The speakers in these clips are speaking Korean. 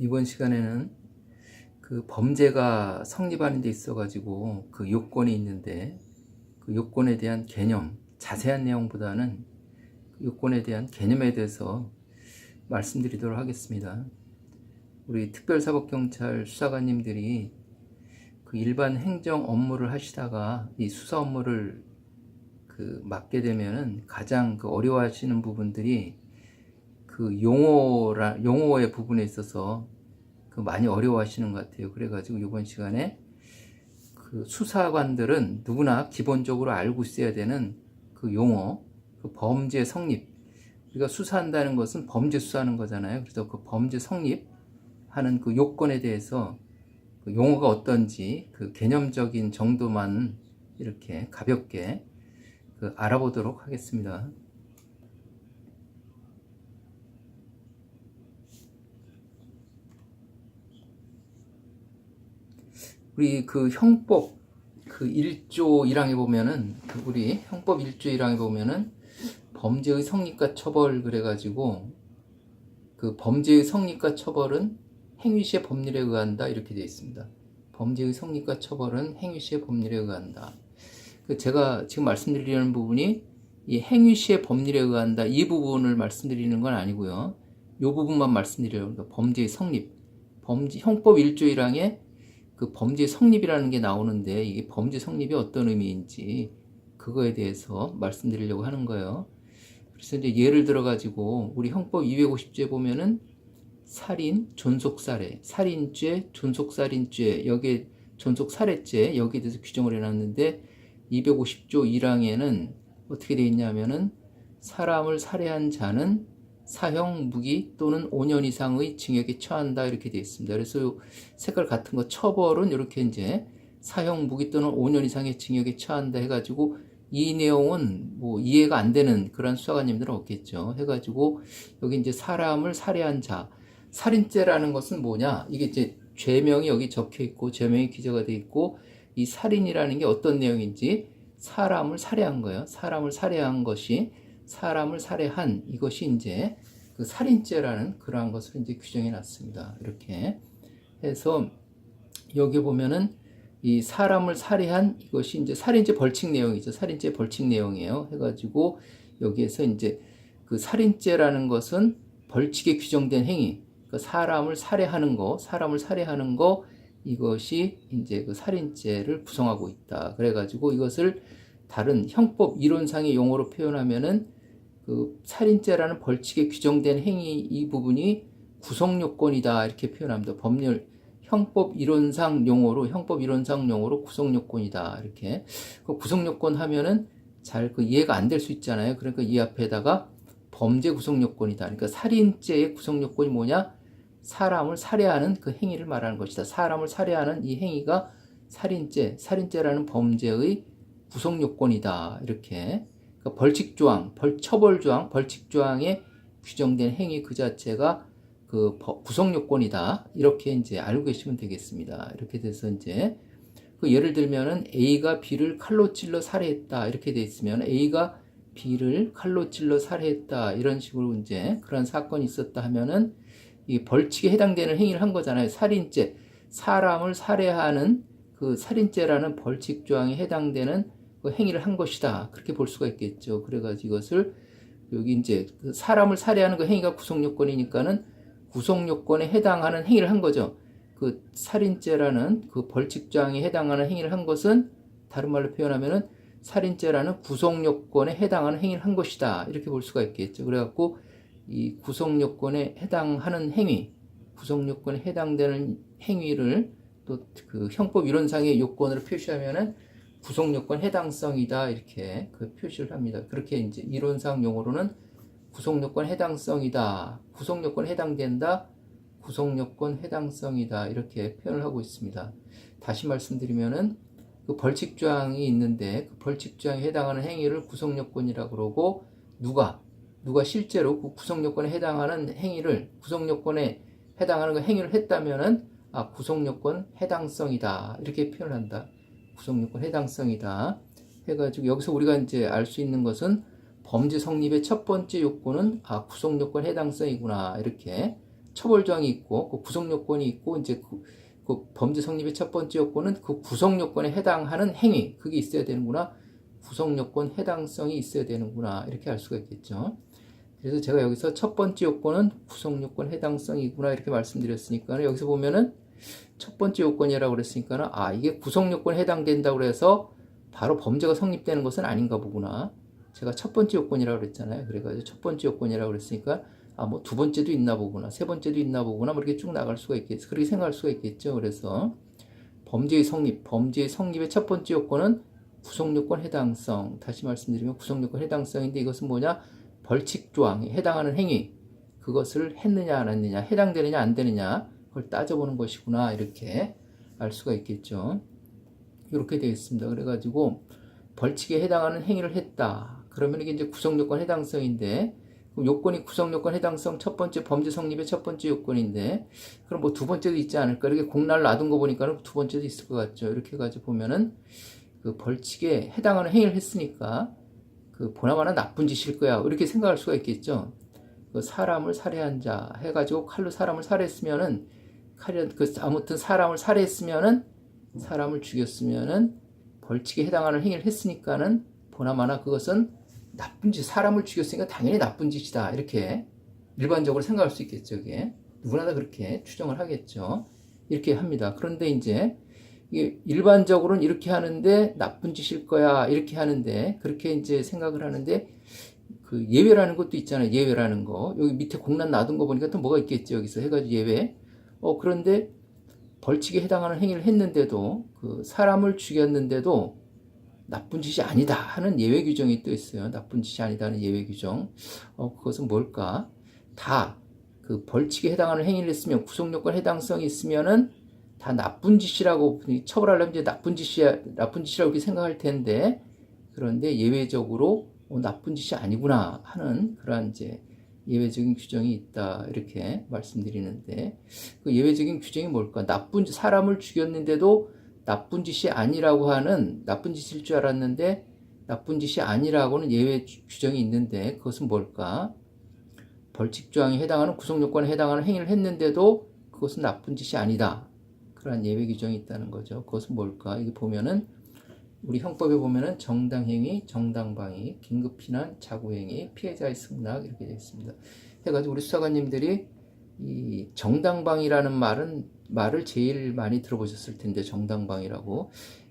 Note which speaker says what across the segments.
Speaker 1: 이번 시간에는 그 범죄가 성립하는 데 있어 가지고 그 요건이 있는데 그 요건에 대한 개념, 자세한 내용보다는 그 요건에 대한 개념에 대해서 말씀드리도록 하겠습니다. 우리 특별사법경찰 수사관님들이 그 일반 행정 업무를 하시다가 이 수사 업무를 그 맡게 되면은 가장 그 어려워하시는 부분들이 그 용어라 용어의 부분에 있어서 그 많이 어려워하시는 것 같아요. 그래가지고 이번 시간에 그 수사관들은 누구나 기본적으로 알고 있어야 되는 그 용어, 그 범죄 성립. 우리가 수사한다는 것은 범죄 수사하는 거잖아요. 그래서 그 범죄 성립하는 그 요건에 대해서 그 용어가 어떤지 그 개념적인 정도만 이렇게 가볍게 그 알아보도록 하겠습니다. 우리 그 형법 그 1조 1항에 보면은 그 우리 형법 1조 1항에 보면은 범죄의 성립과 처벌 그래가지고 그 범죄의 성립과 처벌은 행위 시의 법률에 의한다 이렇게 되어 있습니다. 범죄의 성립과 처벌은 행위 시의 법률에 의한다. 그 제가 지금 말씀드리려는 부분이 이 행위 시의 법률에 의한다 이 부분을 말씀드리는 건 아니고요. 이 부분만 말씀드려요. 그러니까 범죄의 성립, 범죄 형법 1조 1항에 그 범죄 성립이라는 게 나오는데 이게 범죄 성립이 어떤 의미인지 그거에 대해서 말씀드리려고 하는 거예요. 그래서 이제 예를 들어 가지고 우리 형법 250조에 보면은 살인, 존속살해, 살인죄, 존속살인죄, 여기에 존속살해죄 여기에 대해서 규정을 해놨는데 250조 1항에는 어떻게 되어 있냐면은 사람을 살해한 자는 사형, 무기 또는 5년 이상의 징역에 처한다 이렇게 되어 있습니다. 그래서 색깔 같은 거 처벌은 이렇게 이제 사형, 무기 또는 5년 이상의 징역에 처한다 해가지고 이 내용은 뭐 이해가 안 되는 그런 수사관님들은 없겠죠. 해가지고 여기 이제 사람을 살해한 자, 살인죄라는 것은 뭐냐? 이게 이제 죄명이 여기 적혀 있고 죄명이 기재가 돼 있고 이 살인이라는 게 어떤 내용인지 사람을 살해한 거예요. 사람을 살해한 것이 사람을 살해한 이것이 이제 그 살인죄라는 그러한 것을 이제 규정해 놨습니다. 이렇게 해서 여기 보면은 이 사람을 살해한 이것이 이제 살인죄 벌칙 내용이죠. 살인죄 벌칙 내용이에요. 해가지고 여기에서 이제 그 살인죄라는 것은 벌칙에 규정된 행위, 그 사람을 살해하는 거, 사람을 살해하는 거 이것이 이제 그 살인죄를 구성하고 있다. 그래가지고 이것을 다른 형법 이론상의 용어로 표현하면은 그 살인죄라는 벌칙에 규정된 행위 이 부분이 구성 요건이다 이렇게 표현합니다. 법률 형법 이론상 용어로 형법 이론상 용어로 구성 요건이다 이렇게 그 구성 요건 하면은 잘 그 이해가 안 될 수 있잖아요. 그러니까 이 앞에다가 범죄 구성 요건이다. 그러니까 살인죄의 구성 요건이 뭐냐? 사람을 살해하는 그 행위를 말하는 것이다. 사람을 살해하는 이 행위가 살인죄, 살인죄라는 범죄의 구성 요건이다. 이렇게 그러니까 벌칙 조항, 벌, 처벌 조항, 벌칙 조항에 규정된 행위 그 자체가 그 구성 요건이다. 이렇게 이제 알고 계시면 되겠습니다. 이렇게 돼서 이제 그 예를 들면은 A가 B를 칼로 찔러 살해했다. 이렇게 돼 있으면 A가 B를 칼로 찔러 살해했다. 이런 식으로 이제 그런 사건이 있었다 하면은 이 벌칙에 해당되는 행위를 한 거잖아요. 살인죄. 사람을 살해하는 그 살인죄라는 벌칙 조항에 해당되는 그 행위를 한 것이다. 그렇게 볼 수가 있겠죠. 그래가지고 이것을 여기 이제 그 사람을 살해하는 그 행위가 구성 요건이니까는 구성 요건에 해당하는 행위를 한 거죠. 그 살인죄라는 그 벌칙조항에 해당하는 행위를 한 것은 다른 말로 표현하면은 살인죄라는 구성 요건에 해당하는 행위를 한 것이다. 이렇게 볼 수가 있겠죠. 그래갖고 이 구성 요건에 해당하는 행위, 구성 요건에 해당되는 행위를 또 그 형법 이론상의 요건으로 표시하면은 구성 요건 해당성이다 이렇게 그 표시를 합니다. 그렇게 이제 이론상 용어로는 구성 요건 해당성이다, 구성 요건 해당된다, 구성 요건 해당성이다 이렇게 표현을 하고 있습니다. 다시 말씀드리면은 그 벌칙 조항이 있는데 그 벌칙 조항에 해당하는 행위를 구성 요건이라고 그러고 누가 누가 실제로 그 구성 요건에 해당하는 행위를 구성 요건에 해당하는 그 행위를 했다면은 아 구성 요건 해당성이다 이렇게 표현한다. 구성 요건 해당성이다. 해가지고 여기서 우리가 이제 알 수 있는 것은 범죄 성립의 첫 번째 요건은 아 구성 요건 해당성이구나 이렇게 처벌 조항이 있고 그 구성 요건이 있고 이제 그, 그 범죄 성립의 첫 번째 요건은 그 구성 요건에 해당하는 행위 그게 있어야 되는구나. 구성 요건 해당성이 있어야 되는구나. 이렇게 알 수가 있겠죠. 그래서 제가 여기서 첫 번째 요건은 구성 요건 해당성이구나 이렇게 말씀드렸으니까 여기서 보면은 첫 번째 요건이라고 그랬으니까는 아 이게 구성 요건에 해당된다고 그래서 바로 범죄가 성립되는 것은 아닌가 보구나. 제가 첫 번째 요건이라고 그랬잖아요. 그래가지고 첫 번째 요건이라고 그랬으니까 아 뭐 두 번째도 있나 보구나, 세 번째도 있나 보구나, 뭐 이렇게 쭉 나갈 수가 있겠죠. 그렇게 생각할 수가 있겠죠. 그래서 범죄의 성립, 범죄의 성립의 첫 번째 요건은 구성 요건 해당성. 다시 말씀드리면 구성 요건 해당성인데 이것은 뭐냐? 벌칙 조항에 해당하는 행위. 그것을 했느냐 안 했느냐, 해당되느냐 안 되느냐 그걸 따져보는 것이구나 이렇게 알 수가 있겠죠. 이렇게 되어 있습니다. 그래가지고 벌칙에 해당하는 행위를 했다. 그러면 이게 이제 구성요건 해당성인데 요건이 구성요건 해당성 첫 번째 범죄 성립의 첫 번째 요건인데 그럼 뭐 두 번째도 있지 않을까? 이렇게 공날 놔둔 거 보니까는 두 번째도 있을 것 같죠. 이렇게 가지고 보면은 그 벌칙에 해당하는 행위를 했으니까 그 보나마나 나쁜 짓일 거야. 이렇게 생각할 수가 있겠죠. 그 사람을 살해한 자 해가지고 칼로 사람을 살해했으면은 칼이 그 아무튼 사람을 살해했으면은 사람을 죽였으면은 벌칙에 해당하는 행위를 했으니까는 보나마나 그것은 나쁜 짓, 사람을 죽였으니까 당연히 나쁜 짓이다. 이렇게 일반적으로 생각할 수 있겠죠. 이게 누구나 다 그렇게 추정을 하겠죠. 이렇게 합니다. 그런데 이제 일반적으로는 이렇게 하는데 나쁜 짓일 거야. 이렇게 하는데 그렇게 이제 생각을 하는데 그 예외라는 것도 있잖아요. 예외라는 거. 여기 밑에 공란 놔둔 거 보니까 또 뭐가 있겠죠. 여기서 해가지고 예외. 어, 그런데 벌칙에 해당하는 행위를 했는데도 그 사람을 죽였는데도 나쁜 짓이 아니다 하는 예외 규정이 또 있어요. 나쁜 짓이 아니다는 예외 규정. 어, 그것은 뭘까? 다 그 벌칙에 해당하는 행위를 했으면 구속요건 해당성이 있으면은 다 나쁜 짓이라고 처벌하려면 이제 나쁜 짓이야 나쁜 짓이라고 이렇게 생각할 텐데 그런데 예외적으로 어, 나쁜 짓이 아니구나 하는 그러한 이제 예외적인 규정이 있다 이렇게 말씀드리는데 그 예외적인 규정이 뭘까? 나쁜 사람을 죽였는데도 나쁜 짓이 아니라고 하는 나쁜 짓일 줄 알았는데 나쁜 짓이 아니라고는 예외 규정이 있는데 그것은 뭘까? 벌칙 조항에 해당하는 구성 요건에 해당하는 행위를 했는데도 그것은 나쁜 짓이 아니다. 그러한 예외 규정이 있다는 거죠. 그것은 뭘까? 이게 보면은 우리 형법에 보면은 정당행위, 정당방위, 긴급피난, 자구행위, 피해자의 승낙 이렇게 되어 있습니다. 해가지고 우리 수사관님들이 이 정당방위라는 말은 말을 제일 많이 들어보셨을 텐데 정당방위라고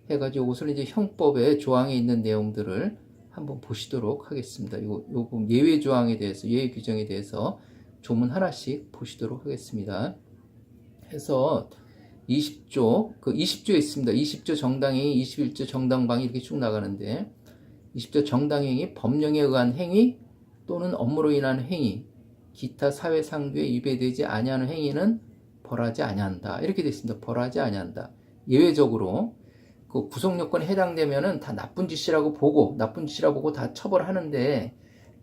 Speaker 1: 해가지고 이것을 이제 형법의 조항에 있는 내용들을 한번 보시도록 하겠습니다. 요, 요 예외 조항에 대해서 예외 규정에 대해서 조문 하나씩 보시도록 하겠습니다. 해서 20조, 그 20조에 있습니다. 20조 정당행위, 21조 정당방위 이렇게 쭉 나가는데 20조 정당행위, 법령에 의한 행위 또는 업무로 인한 행위, 기타 사회 상규에 위배되지 아니하는 행위는 벌하지 아니한다. 이렇게 되어 있습니다. 벌하지 아니한다. 예외적으로 그 구속 요건에 해당되면은 다 나쁜 짓이라고 보고 나쁜 짓이라고 보고 다 처벌하는데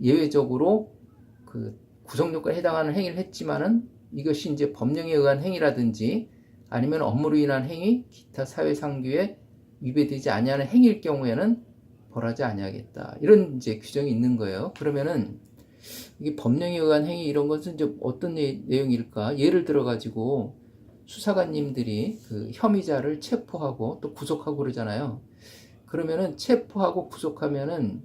Speaker 1: 예외적으로 그 구속 요건에 해당하는 행위를 했지만은 이것이 이제 법령에 의한 행위라든지 아니면 업무로 인한 행위, 기타 사회 상규에 위배되지 아니하는 행위일 경우에는 벌하지 아니하겠다. 이런 이제 규정이 있는 거예요. 그러면은 이게 법령에 의한 행위 이런 것은 이제 어떤 내, 내용일까? 예를 들어 가지고 수사관님들이 그 혐의자를 체포하고 또 구속하고 그러잖아요. 그러면은 체포하고 구속하면은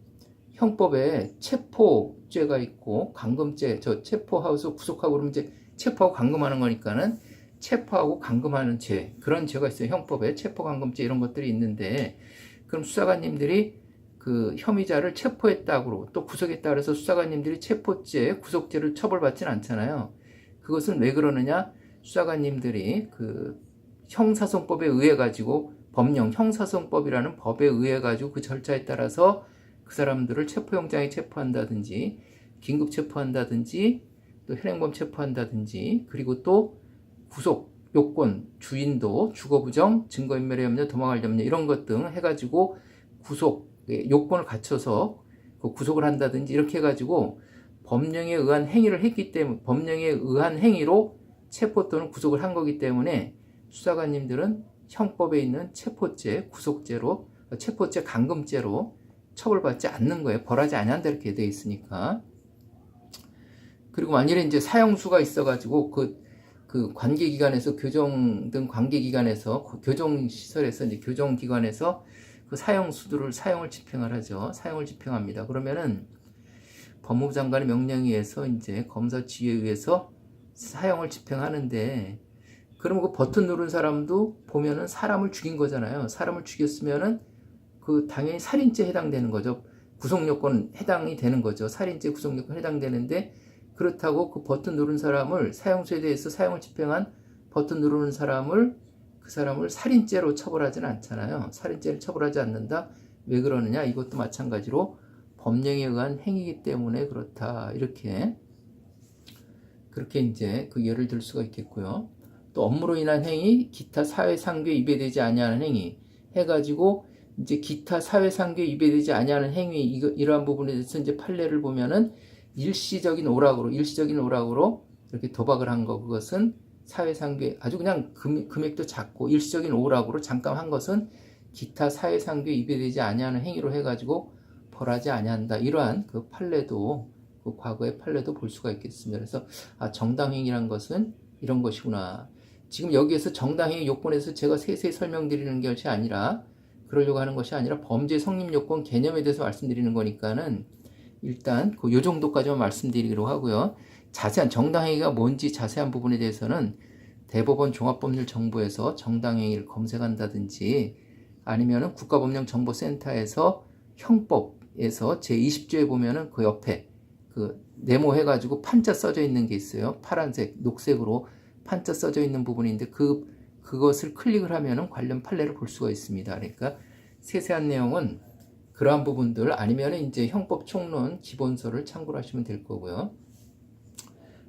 Speaker 1: 형법에 체포죄가 있고 감금죄, 저 체포하고서 구속하고 그러면 이제 체포하고 감금하는 거니까는 체포하고 감금하는 죄 그런 죄가 있어요. 형법에 체포 감금죄 이런 것들이 있는데 그럼 수사관님들이 그 혐의자를 체포했다고 또 구속했다 그래서 수사관님들이 체포죄 구속죄를 처벌받지는 않잖아요. 그것은 왜 그러느냐? 수사관님들이 그 형사소송법에 의해 가지고 법령 형사소송법이라는 법에 의해 가지고 그 절차에 따라서 그 사람들을 체포영장에 체포한다든지 긴급 체포한다든지 또 현행범 체포한다든지 그리고 또 구속 요건, 주인도, 주거 부정, 증거 인멸의 염려, 도망할 염려 이런 것 등 해가지고 구속 예, 요건을 갖춰서 그 구속을 한다든지 이렇게 해가지고 법령에 의한 행위를 했기 때문에 법령에 의한 행위로 체포 또는 구속을 한 거기 때문에 수사관님들은 형법에 있는 체포죄, 구속죄로 체포죄, 감금죄로 처벌받지 않는 거예요. 벌하지 아니한다 이렇게 돼 있으니까. 그리고 만일에 이제 사형수가 있어가지고 그 그 관계기관에서 교정 등 관계기관에서 교정시설에서 이제 교정기관에서 그 사용 수두를 사용을 집행을 하죠. 사용을 집행합니다. 그러면은 법무부 장관의 명령에 의해서 이제 검사 지휘에 의해서 사용을 집행하는데 그러면 그 버튼 누른 사람도 보면은 사람을 죽인 거잖아요. 사람을 죽였으면은 그 당연히 살인죄 해당되는 거죠. 구속요건 해당이 되는 거죠. 살인죄 구속요건 해당되는데 그렇다고 그 버튼 누른 사람을 사용수에 대해서 사용을 집행한 버튼 누르는 사람을 그 사람을 살인죄로 처벌하지는 않잖아요. 살인죄를 처벌하지 않는다. 왜 그러느냐? 이것도 마찬가지로 법령에 의한 행위이기 때문에 그렇다. 이렇게 그렇게 이제 그 예를 들 수가 있겠고요. 또 업무로 인한 행위, 기타 사회 상규에 위배되지 아니하는 행위 해가지고 이제 기타 사회 상규에 위배되지 아니하는 행위 이러한 부분에 대해서 이제 판례를 보면은 일시적인 오락으로 일시적인 오락으로 이렇게 도박을 한 거 그것은 사회 상규에 아주 그냥 금, 금액도 작고 일시적인 오락으로 잠깐 한 것은 기타 사회 상규에 위배되지 아니하는 행위로 해가지고 벌하지 아니한다 이러한 그 판례도 그 과거의 판례도 볼 수가 있겠습니다. 그래서 아 정당행위란 것은 이런 것이구나. 지금 여기에서 정당행위 요건에서 제가 세세히 설명드리는 것이 아니라 그러려고 하는 것이 아니라 범죄 성립 요건 개념에 대해서 말씀드리는 거니까는 일단 그 요 정도까지만 말씀드리기로 하고요. 자세한 정당행위가 뭔지 자세한 부분에 대해서는 대법원 종합법률 정보에서 정당행위를 검색한다든지 아니면은 국가법령정보센터에서 형법에서 제20조에 보면은 그 옆에 그 네모 해가지고 판자 써져 있는 게 있어요. 파란색, 녹색으로 판자 써져 있는 부분인데 그 그것을 클릭을 하면은 관련 판례를 볼 수가 있습니다. 그러니까 세세한 내용은 그러한 부분들 아니면 이제 형법 총론 기본서를 참고를 하시면 될 거고요.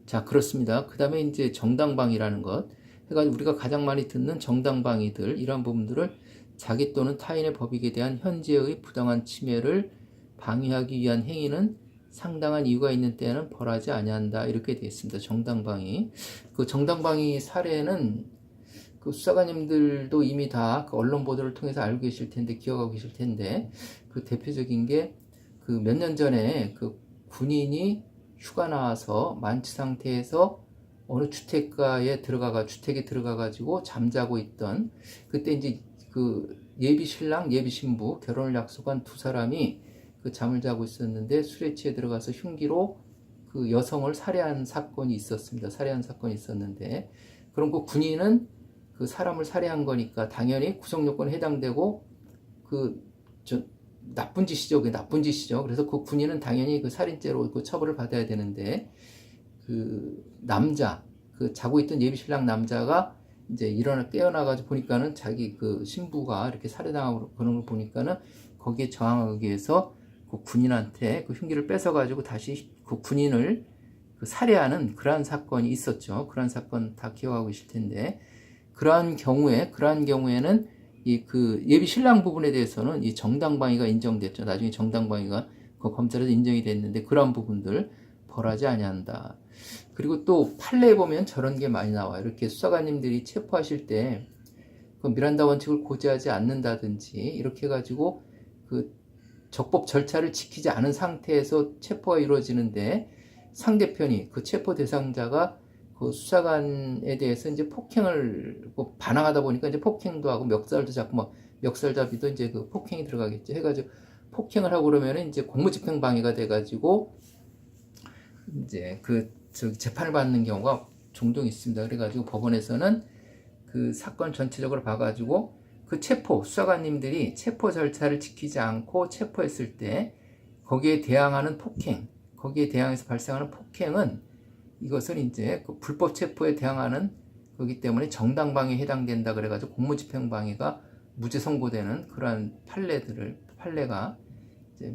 Speaker 1: 자, 그렇습니다. 그 다음에 이제 정당방위라는 것. 해가지고 우리가 가장 많이 듣는 정당방위들, 이러한 부분들을 자기 또는 타인의 법익에 대한 현재의 부당한 침해를 방위하기 위한 행위는 상당한 이유가 있는 때에는 벌하지 아니한다. 이렇게 되어 있습니다. 정당방위. 그 정당방위 사례는 그 수사관님들도 이미 다 그 언론 보도를 통해서 알고 계실 텐데, 기억하고 계실 텐데, 그 대표적인 게 그 몇 년 전에 그 군인이 휴가 나와서 만취 상태에서 어느 주택가에 들어가가 주택에 들어가 가지고 잠자고 있던 그때 이제 그 예비 신랑 예비 신부 결혼을 약속한 두 사람이 그 잠을 자고 있었는데 술에 취해 들어가서 흉기로 그 여성을 살해한 사건이 있었습니다. 살해한 사건이 있었는데 그럼 그 군인은 그 사람을 살해한 거니까 당연히 구속 요건에 해당되고 그 저 나쁜 짓이죠. 그 나쁜 짓이죠. 그래서 그 군인은 당연히 그 살인죄로 그 처벌을 받아야 되는데 그 남자 그 자고 있던 예비 신랑 남자가 이제 일어나 깨어나가지고 보니까는 자기 그 신부가 이렇게 살해당하고 그런 걸 보니까는 거기에 저항하기 위해서 그 군인한테 그 흉기를 뺏어가지고 다시 그 군인을 그 살해하는 그러한 사건이 있었죠. 그러한 사건 다 기억하고 계실 텐데 그러한 경우에 그러한 경우에는 이 그 예비 신랑 부분에 대해서는 이 정당방위가 인정됐죠. 나중에 정당방위가 그 검찰에서 인정이 됐는데 그러한 부분들 벌하지 아니한다. 그리고 또 판례에 보면 저런 게 많이 나와요. 이렇게 수사관님들이 체포하실 때 그 미란다 원칙을 고지하지 않는다든지 이렇게 해가지고 그 적법 절차를 지키지 않은 상태에서 체포가 이루어지는데 상대편이 그 체포 대상자가 그 수사관에 대해서 이제 폭행을 뭐 반항하다 보니까 이제 폭행도 하고 멱살도 잡고 막 멱살잡이도 이제 그 폭행이 들어가겠죠. 해가지고 폭행을 하고 그러면은 이제 공무집행 방해가 돼가지고 이제 그저 재판을 받는 경우가 종종 있습니다. 그래가지고 법원에서는 그 사건 전체적으로 봐가지고 그 체포 수사관님들이 체포 절차를 지키지 않고 체포했을 때 거기에 대항하는 폭행, 거기에 대항해서 발생하는 폭행은 이것은 이제 그 불법 체포에 대항하는 거기 때문에 정당방위에 해당된다 그래가지고 공무집행방해가 무죄 선고되는 그러한 판례들을 판례가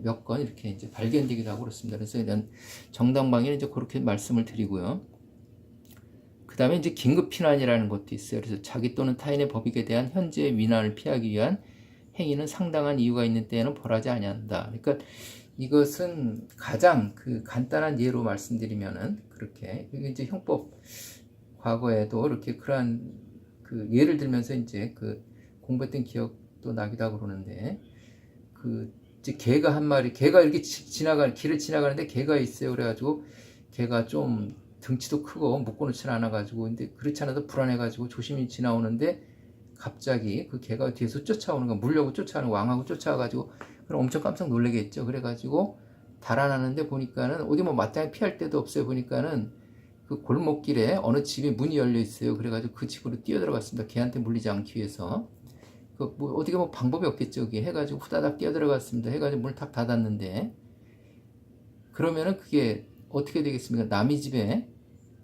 Speaker 1: 몇 건 이렇게 이제 발견되기도 하고 그렇습니다. 그래서 일단 정당방위는 이제 그렇게 말씀을 드리고요. 그 다음에 이제 긴급 피난이라는 것도 있어요. 그래서 자기 또는 타인의 법익에 대한 현재의 위난을 피하기 위한 행위는 상당한 이유가 있는 때에는 벌하지 아니한다. 그러니까 이것은 가장 그 간단한 예로 말씀드리면은 그렇게 이제 형법 과거에도 이렇게 그러한 그 예를 들면서 이제 그 공부했던 기억도 나기도 하고 그러는데 그 이제 개가 한 마리 개가 이렇게 지- 지나가 길을 지나가는데 개가 있어요. 그래가지고 개가 좀 등치도 크고 묶어놓지 않아가지고 근데 그렇지 않아도 불안해가지고 조심히 지나오는데 갑자기 그 개가 뒤에서 쫓아오는 거 물려고 쫓아오는 거, 왕하고 쫓아와가지고 그럼 엄청 깜짝 놀라겠죠. 그래가지고 달아나는데 보니까는 어디 뭐 마땅히 피할 데도 없어요. 보니까는 그 골목길에 어느 집에 문이 열려 있어요. 그래가지고 그 집으로 뛰어들어갔습니다. 개한테 물리지 않기 위해서. 그 뭐 어디가 뭐 방법이 없겠죠. 여기 해가지고 후다닥 뛰어들어갔습니다. 해가지고 문을 탁 닫았는데 그러면은 그게 어떻게 되겠습니까? 남의 집에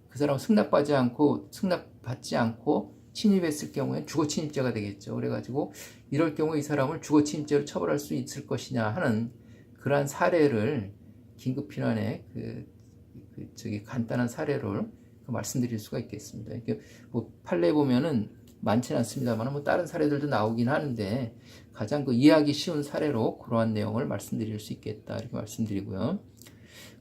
Speaker 1: 그 사람 승낙받지 않고 승낙받지 않고 침입했을 경우에 주거 침입죄가 되겠죠. 그래가지고 이럴 경우 이 사람을 주거 침입죄로 처벌할 수 있을 것이냐 하는 그러한 사례를 긴급 필환의 그, 그 저기 간단한 사례를 그 말씀드릴 수가 있겠습니다. 이게 뭐 판례 보면은 많지는 않습니다만 뭐 다른 사례들도 나오긴 하는데 가장 그 이해하기 쉬운 사례로 그러한 내용을 말씀드릴 수 있겠다 이렇게 말씀드리고요.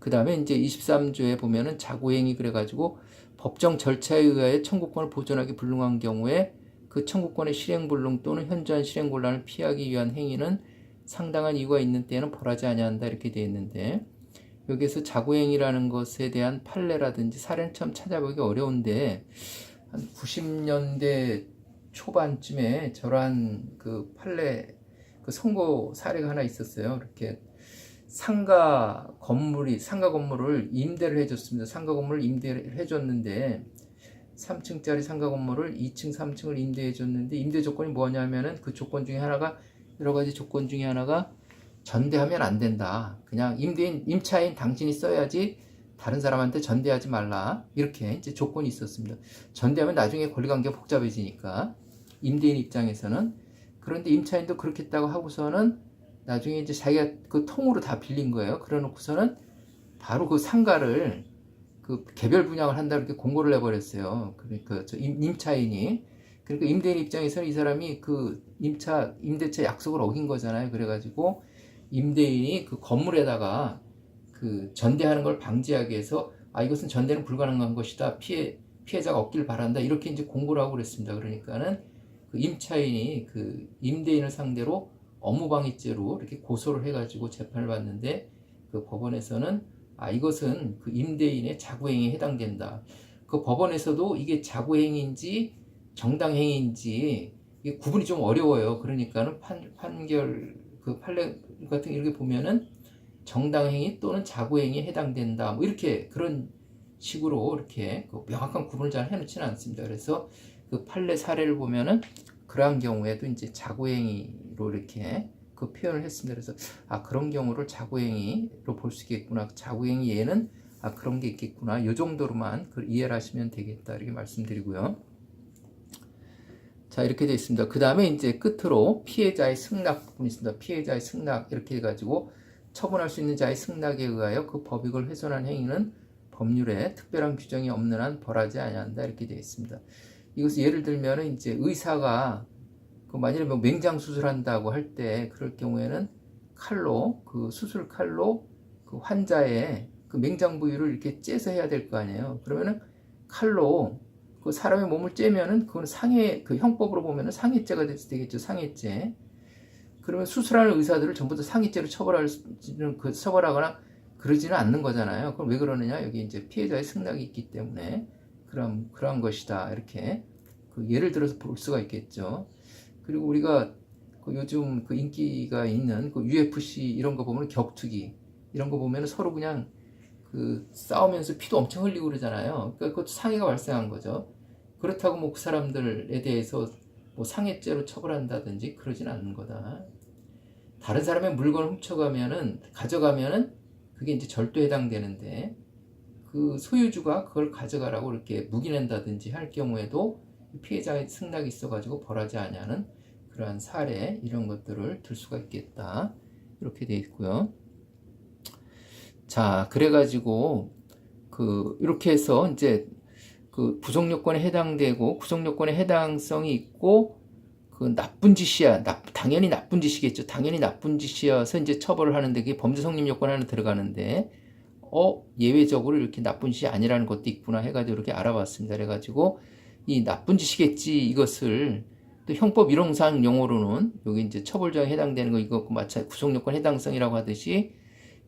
Speaker 1: 그 다음에 이제 23조에 보면은 자구행위 그래가지고 법정 절차에 의하여 청구권을 보존하기 불능한 경우에 그 청구권의 실행 불능 또는 현저한 실행 곤란을 피하기 위한 행위는 상당한 이유가 있는 때에는 벌하지 아니한다 이렇게 되어 있는데 여기에서 자구행위라는 것에 대한 판례라든지 사례는 참 찾아보기 어려운데 한 90년대 초반쯤에 저러한 그 판례 그 선고 사례가 하나 있었어요. 이렇게 상가 건물이 상가 건물을 임대를 해줬습니다. 상가 건물을 임대를 해줬는데 3층짜리 상가 건물을 2층, 3층을 임대해줬는데 임대 조건이 뭐냐면은 그 조건 중에 하나가 여러 가지 조건 중에 하나가 전대하면 안 된다. 그냥 임대인 임차인 당신이 써야지 다른 사람한테 전대하지 말라. 이렇게 이제 조건이 있었습니다. 전대하면 나중에 권리관계가 복잡해지니까 임대인 입장에서는 그런데 임차인도 그렇게 했다고 하고서는 나중에 이제 자기가 그 통으로 다 빌린 거예요. 그래 놓고서는 바로 그 상가를 그 개별 분양을 한다 이렇게 공고를 해버렸어요. 그러니까 저 임, 임차인이 그러니까 임대인 입장에서는 이 사람이 그 임차 임대차 약속을 어긴 거잖아요. 그래가지고 임대인이 그 건물에다가 그 전대하는 걸 방지하기 위해서 아 이것은 전대는 불가능한 것이다 피해 피해자가 없길 바란다 이렇게 이제 공고를 하고 그랬습니다. 그러니까는 그 임차인이 그 임대인을 상대로 업무방해죄로 이렇게 고소를 해가지고 재판을 받는데 그 법원에서는 아 이것은 그 임대인의 자구행위에 해당된다. 그 법원에서도 이게 자구행위인지 정당행위인지 이게 구분이 좀 어려워요. 그러니까는 판, 판결 그 판례 같은 이렇게 보면은 정당행위 또는 자구행위에 해당된다. 뭐 이렇게 그런 식으로 이렇게 그 명확한 구분을 잘 해놓지는 않습니다. 그래서 그 판례 사례를 보면은 그러한 경우에도 이제 자구행위로 이렇게 그 표현을 했습니다. 그래서 아 그런 경우를 자구행위로 볼 수 있겠구나. 자구행위 예는 아 그런 게 있겠구나. 이 정도로만 그 이해를 하시면 되겠다 이렇게 말씀드리고요. 자 이렇게 되어 있습니다. 그 다음에 이제 끝으로 피해자의 승낙 부분이 있습니다. 피해자의 승낙 이렇게 해가지고 처분할 수 있는 자의 승낙에 의하여 그 법익을 훼손한 행위는 법률에 특별한 규정이 없는 한 벌하지 아니한다 이렇게 되어 있습니다. 이것을 예를 들면 이제 의사가 그 만약에 뭐 맹장 수술한다고 할 때 그럴 경우에는 칼로 그 수술 칼로 그 환자의 그 맹장 부위를 이렇게 째서 해야 될 거 아니에요. 그러면은 칼로 그 사람의 몸을 째면은 그건 상해 그 형법으로 보면은 상해죄가 되겠죠. 상해죄. 그러면 수술하는 의사들을 전부 다 상해죄로 처벌할 그 처벌하거나 그러지는 않는 거잖아요. 그럼 왜 그러느냐? 여기 이제 피해자의 승낙이 있기 때문에 그런 그러한 것이다. 이렇게 그 예를 들어서 볼 수가 있겠죠. 그리고 우리가 그 요즘 그 인기가 있는 그 UFC 이런 거 보면 격투기 이런 거 보면 서로 그냥 그 싸우면서 피도 엄청 흘리고 그러잖아요. 그러니까 그것도 상해가 발생한 거죠. 그렇다고 뭐 그 사람들에 대해서 뭐 상해죄로 처벌한다든지 그러진 않는 거다. 다른 사람의 물건을 훔쳐가면은 가져가면은 그게 이제 절도에 해당되는데 그 소유주가 그걸 가져가라고 이렇게 묵인한다든지 할 경우에도 피해자의 승낙이 있어가지고 벌하지 아니하는 그러한 사례 이런 것들을 들 수가 있겠다 이렇게 돼 있고요. 자 그래가지고 그 이렇게 해서 이제 그 부속 요건에 해당되고 구속 요건에 해당성이 있고 그 나쁜 짓이야. 나, 당연히 나쁜 짓이겠죠. 당연히 나쁜 짓이어서 이제 처벌을 하는데 그게 범죄 성립 요건 하나 들어가는데 어 예외적으로 이렇게 나쁜 짓이 아니라는 것도 있구나 해가지고 이렇게 알아봤습니다. 그래가지고 이 나쁜 짓이겠지 이것을 또 형법 일용상 용어로는 여기 이제 처벌조항에 해당되는 거 이거 마찬 구속 요건 해당성이라고 하듯이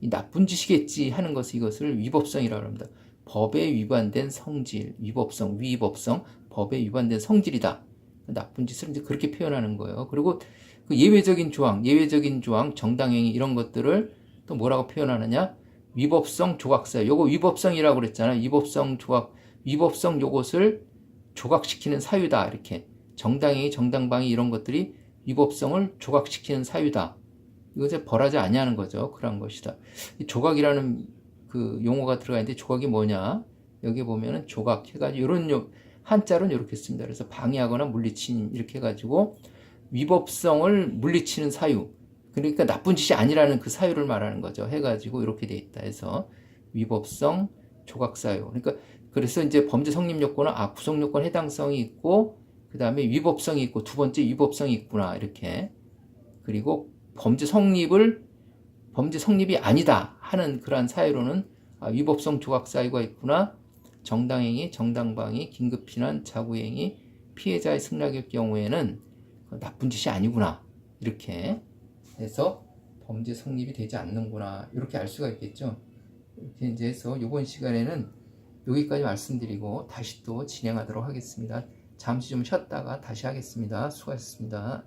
Speaker 1: 이 나쁜 짓이겠지 하는 것을 이것을 위법성이라고 합니다. 법에 위반된 성질, 위법성, 위법성, 법에 위반된 성질이다. 나쁜 짓을 이제 그렇게 표현하는 거예요. 그리고 그 예외적인 조항, 예외적인 조항, 정당행위 이런 것들을 또 뭐라고 표현하느냐? 위법성 조각사유. 요거 위법성이라고 그랬잖아요. 위법성 조각, 위법성 요것을 조각시키는 사유다. 이렇게. 정당행위, 정당방위 이런 것들이 위법성을 조각시키는 사유다. 이것에 벌하지 아니하는 거죠. 그러한 것이다. 이 조각이라는 그 용어가 들어가 있는데 조각이 뭐냐? 여기 보면은 조각 해가지고 이런 요 한자로는 이렇게 씁니다. 그래서 방해하거나 물리치는 이렇게 해가지고 위법성을 물리치는 사유. 그러니까 나쁜 짓이 아니라는 그 사유를 말하는 거죠. 해가지고 이렇게 돼 있다 해서 위법성 조각 사유. 그러니까 그래서 이제 범죄 성립 요건은 아 구성 요건 해당성이 있고 그 다음에 위법성이 있고 두 번째 위법성이 있구나 이렇게 그리고 범죄 성립을 범죄 성립이 아니다 하는 그러한 사유로는 아, 위법성 조각 사유가 있구나 정당행위, 정당방위, 긴급피난, 자구행위, 피해자의 승낙일 경우에는 나쁜 짓이 아니구나 이렇게 해서 범죄 성립이 되지 않는구나 이렇게 알 수가 있겠죠. 이렇게 이제 해서 이번 시간에는 여기까지 말씀드리고 다시 또 진행하도록 하겠습니다. 잠시 좀 쉬었다가 다시 하겠습니다. 수고하셨습니다.